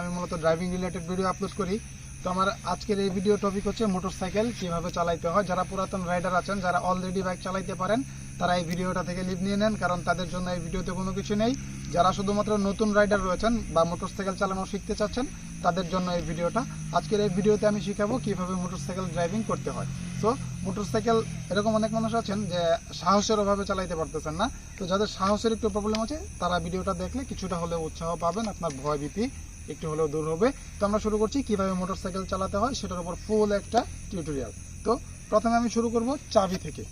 আমি মূলত driving related video upload করি। তো আমার আজকের এই ভিডিও টপিক হচ্ছে মোটরসাইকেল কীভাবে চালাইতে হয়। যারা পুরাতন রাইডার আছেন, যারা অলরেডি বাইক চালাইতে পারেন, তারা এই ভিডিওটা থেকে লিভ নিয়ে নেন, কারণ তাদের জন্য এই ভিডিওতে কোনো কিছু নেই। যারা শুধুমাত্র নতুন রাইডার রয়েছেন বা মোটরসাইকেল চালানো শিখতে চাচ্ছেন, তাদের জন্য এই ভিডিওটা আজকের এই ভিডিওতে আমি শিখাবো কীভাবে মোটরসাইকেল ড্রাইভিং করতে হয়। তো মোটরসাইকেল এরকম অনেক মানুষ আছেন যে সাহসের অভাবে চালাইতে পারতেছেন না। তো যাদের সাহসের একটু প্রবলেম আছে, তারা ভিডিওটা দেখলে কিছুটা হলেও উৎসাহ পাবেন, আপনার ভয় ভীতি একটু হলেও দূর হবে। তো আমরা শুরু করছি, কীভাবে মোটরসাইকেল চালাতে হয় সেটার উপর ফুল একটা টিউটোরিয়াল তো প্রথমে আমি শুরু করব চাবি থেকে।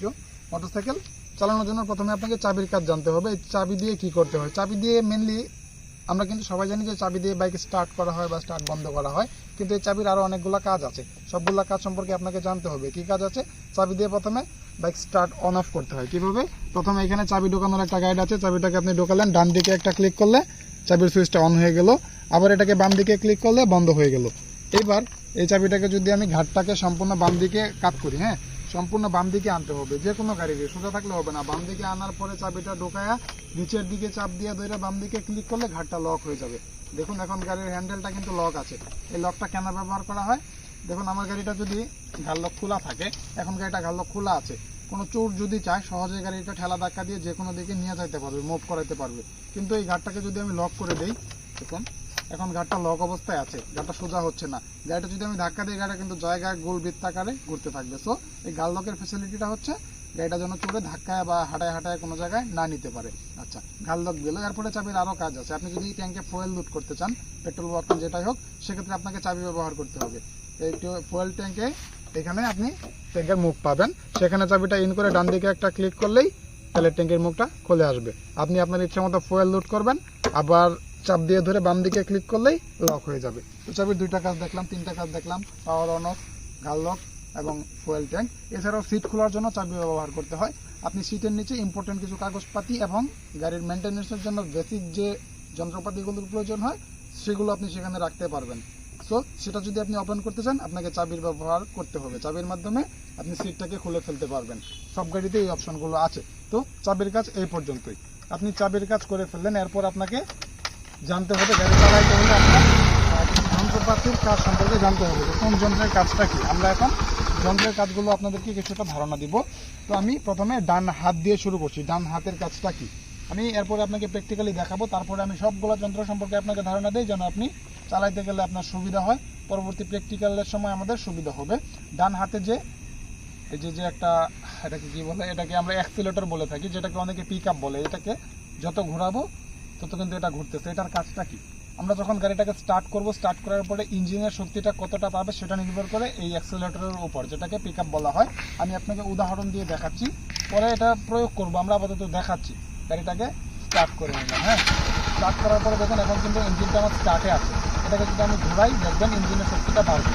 তো মোটরসাইকেল চালানোর জন্য প্রথমে আপনাকে চাবির কাজ জানতে হবে। চাবি দিয়ে কি করতে হয়? চাবি দিয়ে মেনলি আমরা কিন্তু সবাই জানি যে চাবি দিয়ে বাইক স্টার্ট করা হয় বা স্টার্ট বন্ধ করা হয়, কিন্তু এই চাবির আরও অনেকগুলো কাজ আছে। সবগুলো কাজ সম্পর্কে আপনাকে জানতে হবে। কি কাজ আছে? চাবি দিয়ে প্রথমে বাইক স্টার্ট অন অফ করতে হয়। কীভাবে? প্রথমে এখানে চাবি ঢোকানোর একটা গাইড আছে। চাবিটাকে আপনি ঢোকালেন, ডান দিকে একটা ক্লিক করলে চাবির সুইচটা অন হয়ে গেল। আবার এটাকে বাম দিকে ক্লিক করলে বন্ধ হয়ে গেল। এবার এই চাবিটাকে যদি আমি ঘাটটাকে সম্পূর্ণ বাম দিকে কাট করি হ্যাঁ? সম্পূর্ণ বাম দিকে আনতে হবে। যে কোনো গাড়িকে সোজা থাকলে হবে না। বাম দিকে আনার পরে চাবিটা ঢোকায়া নিচের দিকে চাপ দিয়ে ধরে বাম দিকে ক্লিক করলে ঘাটটা লক হয়ে যাবে। দেখুন এখন গাড়ির হ্যান্ডেলটা কিন্তু লক আছে। এই লকটা কেন ব্যবহার করা হয়? দেখুন আমার গাড়িটা যদি লক খোলা থাকে, এখন গাড়িটা লক খোলা আছে। কোনো চোর যদি চায়, সহজে গাড়িটা ঠেলা ধাক্কা দিয়ে যে কোনো দিকে নিয়ে যাইতে পারবে মুভ করাইতে পারবে। কিন্তু এই ঘাটটাকে যদি আমি লক করে দেই, দেখুন এখন গাড়িটা লক অবস্থায় আছে গাড়িটা সোজা হচ্ছে না। গাড়িটা যদি আমি ধাক্কা দিই গাড়িটা কিন্তু জায়গায় গোল বৃত্তাকারে ঘুরতে থাকবে। সো এই গাল লকের ফ্যাসিলিটিটা হচ্ছে, গাড়িটা যেন চড়ে ধাক্কায় বা হাঁটায় হাঁটায় কোনো জায়গায় না নিতে পারে। আচ্ছা গাল লক গেল এরপরে চাবির আরও কাজ আছে। আপনি যদি ট্যাঙ্কে ফুয়েল লুট করতে চান পেট্রোল বা যেটাই হোক, সেক্ষেত্রে আপনাকে চাবি ব্যবহার করতে হবে। এই ফুয়েল ট্যাঙ্কে এখানে আপনি ট্যাঙ্কের মুখ পাবেন। সেখানে চাবিটা ইন করে ডান দিকে একটা ক্লিক করলেই তাহলে ট্যাঙ্কের মুখটা খুলে আসবে। আপনি আপনার ইচ্ছা মতো ফুয়েল লুট করবেন। আবার চাপ দিয়ে ধরে বাম দিকে ক্লিক করলেই লক হয়ে যাবে। তো চাবির দুইটা কাজ দেখলাম, তিনটা কাজ দেখলাম পাওয়ার অন অফ গাল লক এবং ফুয়েল ট্যাঙ্ক এছাড়াও সিট খোলার জন্য চাবি ব্যবহার করতে হয়। আপনি সিটের নিচে ইম্পর্টেন্ট কিছু কাগজপাতি এবং গাড়ির মেনটেন্যান্সের জন্য বেসিক যে যন্ত্রপাতিগুলোর প্রয়োজন হয়, সেগুলো আপনি সেখানে রাখতে পারবেন। সো সেটা যদি আপনি ওপেন করতে চান, আপনাকে চাবির ব্যবহার করতে হবে। চাবির মাধ্যমে আপনি সিটটাকে খুলে ফেলতে পারবেন। সব গাড়িতে এই অপশনগুলো আছে। তো, চাবির কাজ এই পর্যন্তই। আপনি চাবির কাজ করে ফেললেন, এরপর আপনাকে জানতে হবে, গাড়ি চালাইতে হলে যন্ত্রপাতির কাজ সম্পর্কে জানতে হবে যে কোন যন্ত্রের কাজটা কি। আমরা এখন যন্ত্রের কাজগুলো আপনাদেরকে কিছুটা ধারণা দিব। তো আমি প্রথমে ডান হাত দিয়ে শুরু করছি। ডান হাতের কাজটা কি? আমি এরপরে আপনাকে প্র্যাকটিক্যালি দেখাবো। তারপরে আমি সবগুলো যন্ত্র সম্পর্কে আপনাকে ধারণা দিই, যেন আপনি চালাইতে গেলে আপনার সুবিধা হয়। পরবর্তী প্র্যাকটিক্যালের সময় আমাদের সুবিধা হবে। ডান হাতে যে, এই যে যে একটা, এটাকে কি বলে? এটাকে আমরা অ্যাক্সিলেটর বলে থাকি, যেটাকে অনেকে পিক বলে। এটাকে যত ঘোরাবো তত কিন্তু এটা ঘুরতেছে এটার কাজটা কি? আমরা যখন গাড়িটাকে স্টার্ট করব স্টার্ট করার পরে ইঞ্জিনের শক্তিটা কতটা পাবে সেটা নির্ভর করে এই অ্যাক্সিলেটরের উপর, যেটাকে পিক বলা হয়। আমি আপনাকে উদাহরণ দিয়ে দেখাচ্ছি। পরে এটা প্রয়োগ করব, আমরা আপাতত দেখাচ্ছি। গাড়িটাকে স্টার্ট করে নিলাম হ্যাঁ? স্টার্ট করার পরে দেখুন, এখন কিন্তু ইঞ্জিনটা আমার স্টার্টে আছে। এটাকে যদি আমি ঘোরাই, দেখবেন ইঞ্জিনের শক্তিটা বাড়বে।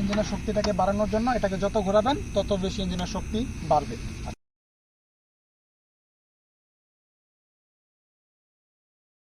ইঞ্জিনের শক্তিটাকে বাড়ানোর জন্য এটাকে যত ঘোরাবেন, তত বেশি ইঞ্জিনের শক্তি বাড়বে।